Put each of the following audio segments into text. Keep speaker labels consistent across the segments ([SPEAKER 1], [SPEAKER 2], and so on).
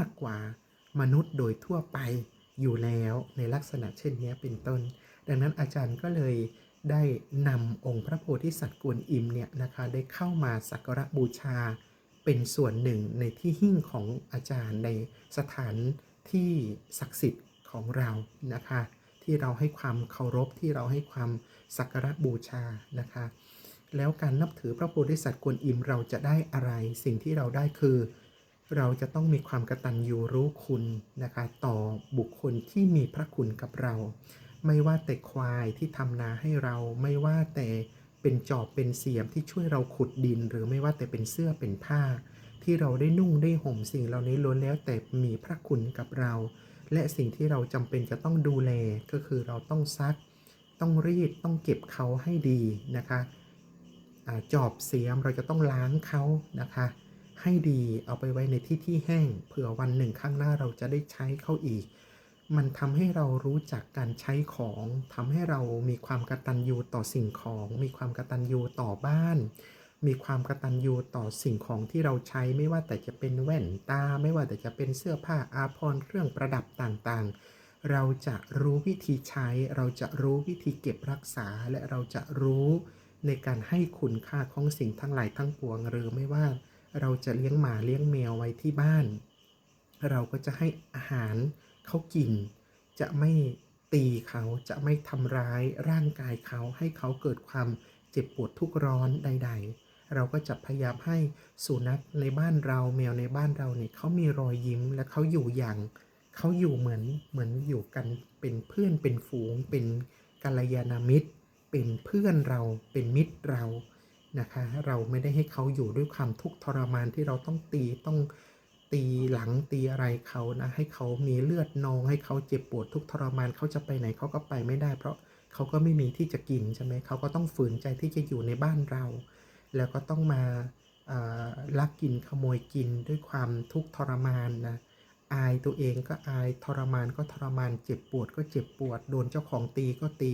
[SPEAKER 1] มากกว่ามนุษย์โดยทั่วไปอยู่แล้วในลักษณะเช่นนี้เป็นต้น ดังนั้นอาจารย์ก็เลยได้นำองค์พระโพธิสัตว์กวนอิมเนี่ยนะคะได้เข้ามาสักการะบูชา เป็นส่วนหนึ่งในที่หิ้งของอาจารย์ในสถานที่ศักดิ์สิทธิ์ของเรานะคะ ที่เราให้ความเคารพที่เราให้ความสักการะบูชานะคะ แล้วการนับถือพระโพธิสัตว์กวนอิมเราจะได้อะไร สิ่งที่เราได้คือ เราจะต้องมีความกระตัญญูรู้คุณนะคะ ต่อบุคคลที่มีพระคุณกับเรา ไม่ว่าแต่ควายที่ทำนาให้เรา ไม่ว่าแต่เป็นจอบเป็นเสียมที่ช่วยเราขุดดิน หรือไม่ว่าแต่เป็นเสื้อเป็นผ้า ที่เราได้นุ่งได้ห่มสิ่งเหล่านี้ล้วนแล้วแต่มีพระคุณกับเรา และสิ่งที่เราจำเป็นจะต้องดูแลก็คือเราต้องซัก ต้องรีดต้องเก็บเขาให้ดีนะคะอาจอบเสียมเราจะต้องล้างเขานะคะ ให้ดีเอาไปไว้ในที่ที่แห้งเผื่อวันหนึ่งข้างหน้าเราจะได้ใช้เขาอีก มันทำให้เรารู้จักการใช้ของทำให้เรามีความกตัญญูต่อสิ่งของ มีความกตัญญูต่อบ้าน มีความกตัญญูต่อสิ่งของที่เราใช้ไม่ว่าแต่จะเป็นแว่นตา ไม่ว่าแต่จะเป็นเสื้อผ้าอาภรณ์เครื่องประดับต่างๆเราจะรู้วิธีใช้ เราจะรู้วิธีเก็บรักษา และเราจะรู้ในการให้คุณค่าของสิ่งทั้งหลายทั้งปวง หรือไม่ว่า เราจะเลี้ยงหมาเลี้ยงแมวไว้ที่บ้าน เราก็จะให้อาหารเขากิน จะไม่ตีเขาจะไม่ทำร้ายร่างกายเขาให้เขาเกิดความเจ็บปวดทุกข์ร้อนใด ๆ เราก็จะพยายามให้สุนัขในบ้านเราแมวในบ้านเราเนี่ยเขามีรอยยิ้มและเขาอยู่อย่างเขาอยู่เหมือนเหมือนอยู่กันเป็นเพื่อนเป็นฝูง เป็นกัลยาณมิตร เป็นเพื่อนเราเป็นมิตรเรา นะคะ เราไม่ได้ให้เขาอยู่ด้วยความทุกข์ทรมานที่เราต้องตีต้องตีหลังตีอะไรเขานะให้เขามีเลือดนอง ให้เขาเจ็บปวดทุกข์ทรมานเขาจะไปไหนเขาก็ไปไม่ได้ เพราะเขาก็ไม่มีที่จะกินใช่ไหมเขาก็ต้องฝืนใจที่จะอยู่ในบ้านเรา แล้วก็ต้องมาลักกินขโมยกินด้วยความทุกข์ทรมานนะอายตัวเองก็อายทรมานก็ทรมานเจ็บปวดก็เจ็บปวด โดนเจ้าของตีก็ตี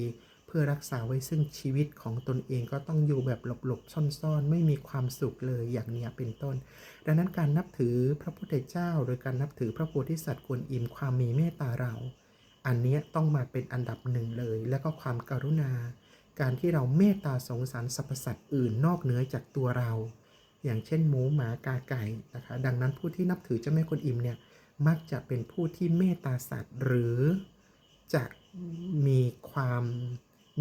[SPEAKER 1] พื่อรักษาไว้ซึ่งชีวิตของตนเองก็ต้องอยู่แบบหลบๆซ่อนๆ ไม่มีความสุขเลยอย่างเนี้ยเป็นต้น ดังนั้นการนับถือพระพุทธเจ้า หรือการนับถือพระโพธิสัตว์กวนอิมความมีเมตตาเรา อันนี้ต้องมาเป็นอันดับหนึ่งเลย แล้วก็ความกรุณา การที่เราเมตตาสงสารสรรพสัตว์อื่นนอกเหนือจากตัวเรา อย่างเช่นหมูหมากาไก่นะคะดังนั้นผู้ที่นับถือเจ้าแม่กวนอิมเนี่ยมักจะเป็นผู้ที่เมตตาสัตว์หรือจะมีความ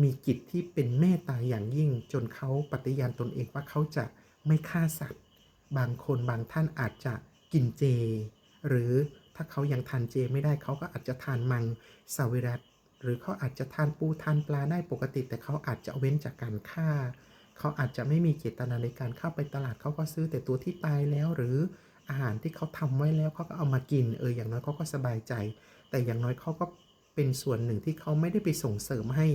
[SPEAKER 1] มีจิตที่เป็นเมตตาอย่างยิ่ง จนเขาปฏิญาณตนเองว่าเขาจะไม่ฆ่าสัตว์ บางคนบางท่านอาจจะกินเจ หรือถ้าเขายังทานเจไม่ได้เขาก็อาจจะทานมังสวิรัตหรือเขาอาจจะทานปูทานปลาได้ปกติ แต่เขาอาจจะเว้นจากการฆ่า เขาอาจจะไม่มีเจตนาในการเข้าไปตลาดเขาก็ซื้อแต่ตัวที่ตายแล้วหรืออาหารที่เขาทำไว้แล้วเขาก็เอามากินเอออย่างน้อยเขาก็สบายใจ แต่อย่างน้อยเขาก็เป็นส่วนหนึ่งที่เขาไม่ได้ไปส่งเสริมให้